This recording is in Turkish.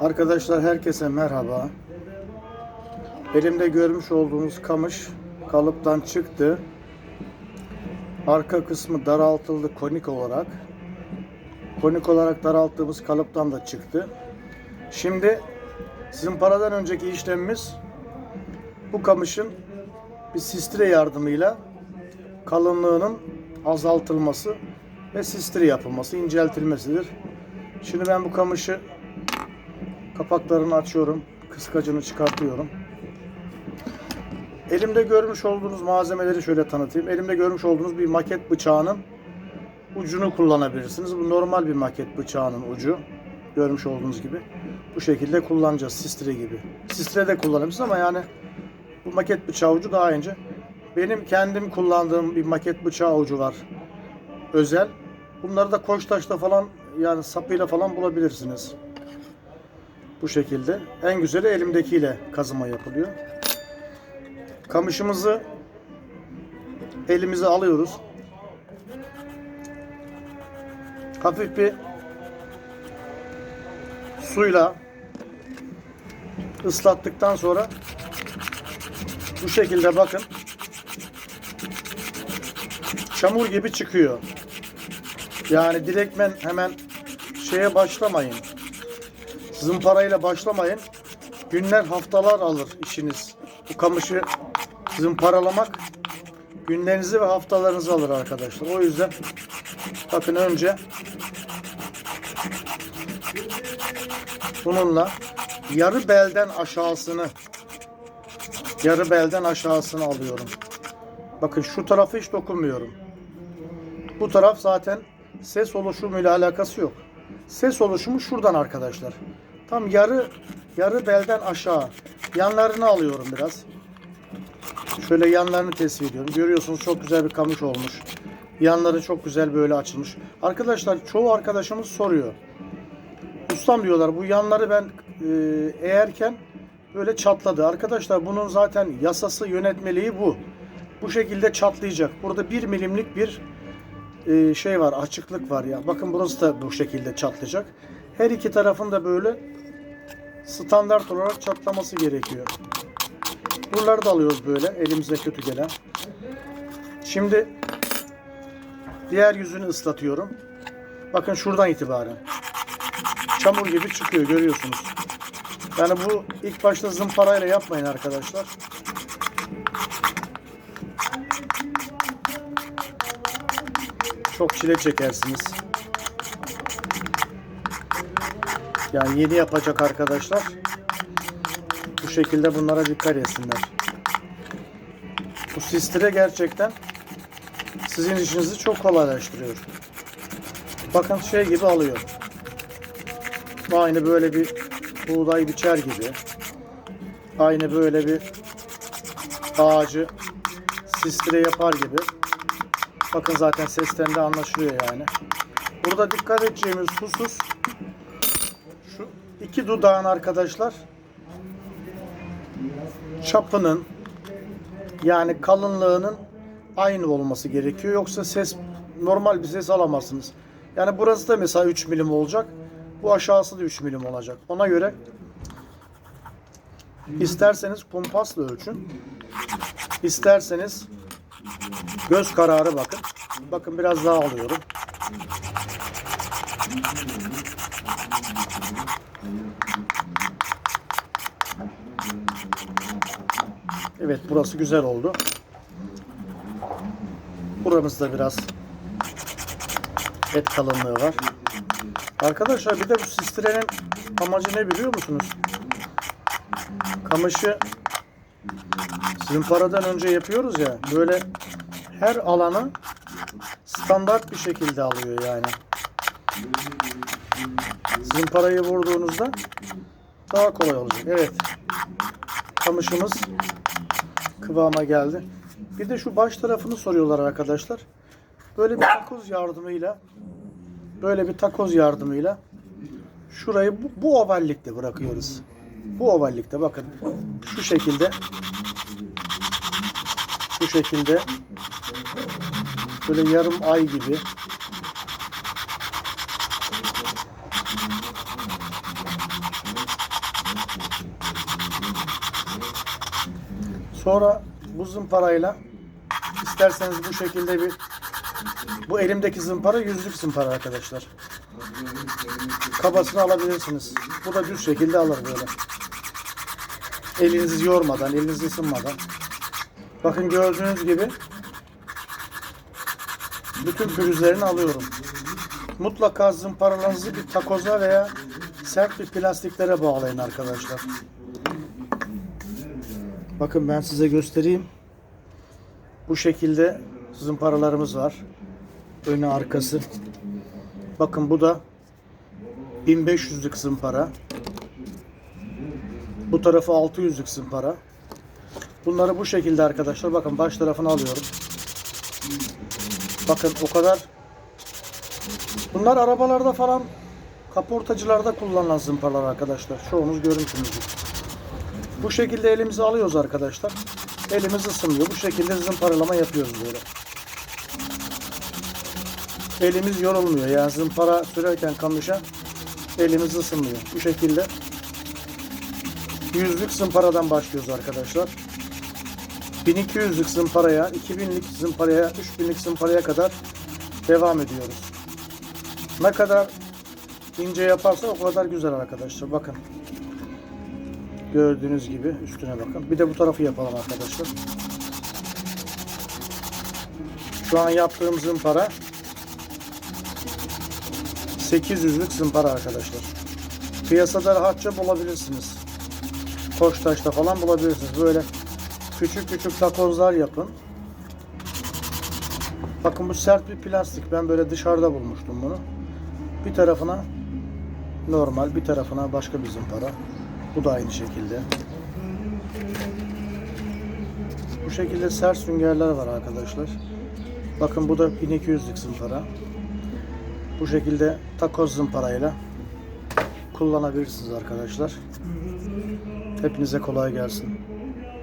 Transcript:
Arkadaşlar herkese merhaba. Elimde görmüş olduğunuz kamış kalıptan çıktı. Arka kısmı daraltıldı konik olarak. Konik olarak daralttığımız kalıptan da çıktı. Şimdi sizin paradan önceki işlemimiz bu kamışın bir sistire yardımıyla kalınlığının azaltılması ve sistire yapılması, inceltilmesidir. Şimdi ben bu kamışı kapaklarını açıyorum, kıskacını çıkartıyorum. Elimde görmüş olduğunuz malzemeleri şöyle tanıtayım. Elimde görmüş olduğunuz bir maket bıçağının ucunu kullanabilirsiniz. Bu normal bir maket bıçağının ucu. Görmüş olduğunuz gibi. Bu şekilde kullanacağız sistire gibi. Sistire de kullanabilirsiniz ama yani bu maket bıçağı ucu daha ince. Benim kendim kullandığım bir maket bıçağı ucu var. Özel. Bunları da Koçtaş'ta falan yani sapıyla falan bulabilirsiniz. Bu şekilde. En güzeli elimdekiyle kazıma yapılıyor. Kamışımızı elimize alıyoruz. Hafif bir suyla ıslattıktan sonra bu şekilde bakın çamur gibi çıkıyor. Yani direktmen hemen şeye başlamayın. Zımparayla başlamayın. Günler haftalar alır işiniz. Bu kamışı zımparalamak günlerinizi ve haftalarınızı alır arkadaşlar. O yüzden bakın önce bununla yarı belden aşağısını yarı belden aşağısını alıyorum. Bakın şu tarafı hiç dokunmuyorum. Bu taraf zaten ses oluşumuyla alakası yok. Ses oluşumu şuradan arkadaşlar. Tam yarı yarı belden aşağı. Yanlarını alıyorum biraz. Şöyle yanlarını tespit ediyorum. Görüyorsunuz çok güzel bir kamış olmuş. Yanları çok güzel böyle açılmış. Arkadaşlar çoğu arkadaşımız soruyor. Ustam diyorlar bu yanları ben e, eğerken böyle çatladı. Arkadaşlar bunun zaten yasası yönetmeliği bu. Bu şekilde çatlayacak. Burada bir milimlik bir e, şey var, açıklık var ya. Bakın burası da bu şekilde çatlayacak. Her iki tarafın da böyle standart olarak çatlaması gerekiyor. Buraları da alıyoruz böyle elimize kötü gelen. Şimdi diğer yüzünü ıslatıyorum. Bakın şuradan itibaren. Çamur gibi çıkıyor görüyorsunuz. Yani bu ilk başta zımparayla yapmayın arkadaşlar. Çok çile çekersiniz. Yani yeni yapacak arkadaşlar bu şekilde bunlara dikkat etsinler. Bu sistire gerçekten sizin işinizi çok kolaylaştırıyor. Bakın şey gibi alıyor. Aynı böyle bir buğday biçer gibi. Aynı böyle bir ağacı sistire yapar gibi. Bakın zaten sesten de anlaşılıyor yani. Burada dikkat edeceğimiz husus iki dudağın arkadaşlar çapının yani kalınlığının aynı olması gerekiyor. Yoksa ses normal bir ses alamazsınız. Yani burası da mesela 3 milim olacak. Bu aşağısı da 3 milim olacak. Ona göre isterseniz kumpasla ölçün. İsterseniz göz kararı bakın. Bakın biraz daha alıyorum. Evet burası güzel oldu. Buramızda biraz et kalınlığı var. Arkadaşlar bir de bu sistirenin amacı ne biliyor musunuz? Kamışı zımparadan önce yapıyoruz ya böyle her alanı standart bir şekilde alıyor yani. Zımparayı vurduğunuzda daha kolay olacak. Evet. Kamışımız kıvama geldi. Bir de şu baş tarafını soruyorlar arkadaşlar. Böyle bir takoz yardımıyla böyle bir takoz yardımıyla şurayı bu, bu ovallikte bırakıyoruz. Bu ovallikte bakın şu şekilde şu şekilde böyle yarım ay gibi Sonra bu zımparayla isterseniz bu şekilde bir bu elimdeki zımpara yüzlük zımpara arkadaşlar. Kabasını alabilirsiniz. Bu da düz şekilde alır böyle. Elinizi yormadan, elinizi ısınmadan. Bakın gördüğünüz gibi bütün pürüzlerini alıyorum. Mutlaka zımparalarınızı bir takoza veya sert bir plastiklere bağlayın arkadaşlar. Bakın ben size göstereyim. Bu şekilde zımparalarımız var. Önü arkası. Bakın bu da 1500'lük zımpara. Bu tarafı 600'lük zımpara. Bunları bu şekilde arkadaşlar bakın baş tarafını alıyorum. Bakın o kadar Bunlar arabalarda falan kaportacılarda kullanılan zımparalar arkadaşlar. Çoğunuz görmüşsünüzdür. Bu şekilde elimize alıyoruz arkadaşlar. Elimiz ısınmıyor. Bu şekilde zımparalama yapıyoruz böyle. Elimiz yorulmuyor. Yani zımpara sürerken kamışa elimiz ısınmıyor. Bu şekilde yüzlük zımparadan başlıyoruz arkadaşlar. 1200'lük zımparaya, 2000'lik zımparaya, 3000'lik zımparaya kadar devam ediyoruz. Ne kadar ince yaparsa o kadar güzel arkadaşlar. Bakın. Gördüğünüz gibi üstüne bakın. Bir de bu tarafı yapalım arkadaşlar. Şu an yaptığım zımpara 800'lük zımpara arkadaşlar. Piyasada rahatça bulabilirsiniz. Koçtaş'ta falan bulabilirsiniz. Böyle küçük küçük takozlar yapın. Bakın bu sert bir plastik. Ben böyle dışarıda bulmuştum bunu. Bir tarafına normal, bir tarafına başka bir zımpara. Bu da aynı şekilde. Bu şekilde sert süngerler var arkadaşlar. Bakın bu da 1200'lük zımpara. Bu şekilde takoz zımparayla kullanabilirsiniz arkadaşlar. Hepinize kolay gelsin.